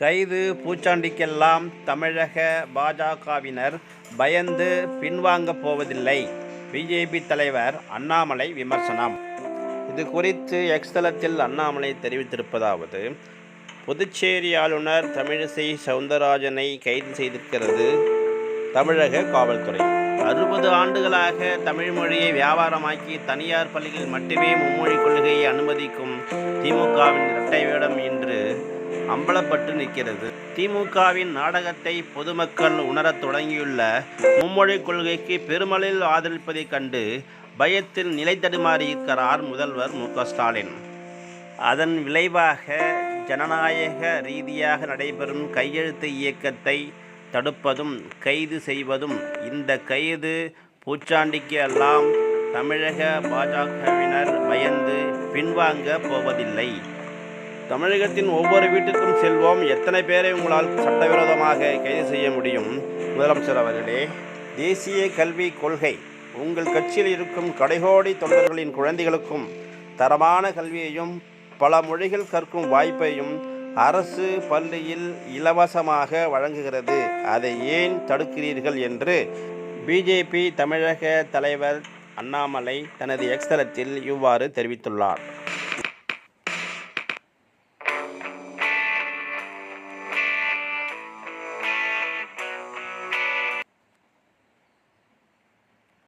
கைது பூச்சாண்டிக்கெல்லாம் தமிழக பாஜகவினர் பயந்து பின்வாங்கப் போவதில்லை. பிஜேபி தலைவர் அண்ணாமலை விமர்சனம். இது குறித்து எக்ஸ்தலத்தில் அண்ணாமலை தெரிவித்திருப்பதாவது புதுச்சேரி ஆளுநர் தமிழிசை சவுந்தரராஜனை கைது செய்திருக்கிறது தமிழக காவல்துறை. அறுபது ஆண்டுகளாக தமிழ் மொழியை வியாபாரமாக்கி தனியார் பள்ளிகளில் மட்டுமே மும்மொழி கொள்கையை அனுமதிக்கும் திமுகவின் இரட்டை வேடம் இன்று அம்பலப்பட்டு நிற்கிறது. திமுகவின் நாடகத்தை பொதுமக்கள் உணரத் தொடங்கியுள்ள மும்மொழி கொள்கைக்கு பெருமளவில் ஆதரிப்பதைக் கண்டு பயத்தில் நிலை தடுமாறி இருக்கிறார் முதல்வர் மு ஸ்டாலின். அதன் விளைவாக ஜனநாயக ரீதியாக நடைபெறும் கையெழுத்து இயக்கத்தை தடுப்பதும் கைது செய்வதும் இந்த கைது பூச்சாண்டிக்கு எல்லாம் தமிழக பாஜகவினர் பயந்து பின்வாங்க போவதில்லை. தமிழகத்தின் ஒவ்வொரு வீட்டுக்கும் செல்வோம். எத்தனை பேரை உங்களால் சட்டவிரோதமாக கைது செய்ய முடியும்? முதலமைச்சர் அவர்களே தேசிய கல்விக் கொள்கை உங்கள் கட்சியில் இருக்கும் கடைகோடி தொண்டர்களின் குழந்தைகளுக்கும் தரமான கல்வியையும் பல மொழிகள் கற்கும் வாய்ப்பையும் அரசு பள்ளியில் இலவசமாக வழங்குகிறது. அதை ஏன் தடுக்கிறீர்கள் என்று பிஜேபி தமிழக தலைவர் அண்ணாமலை தனது எக்ஸ்தலத்தில் இவ்வாறு தெரிவித்துள்ளார்.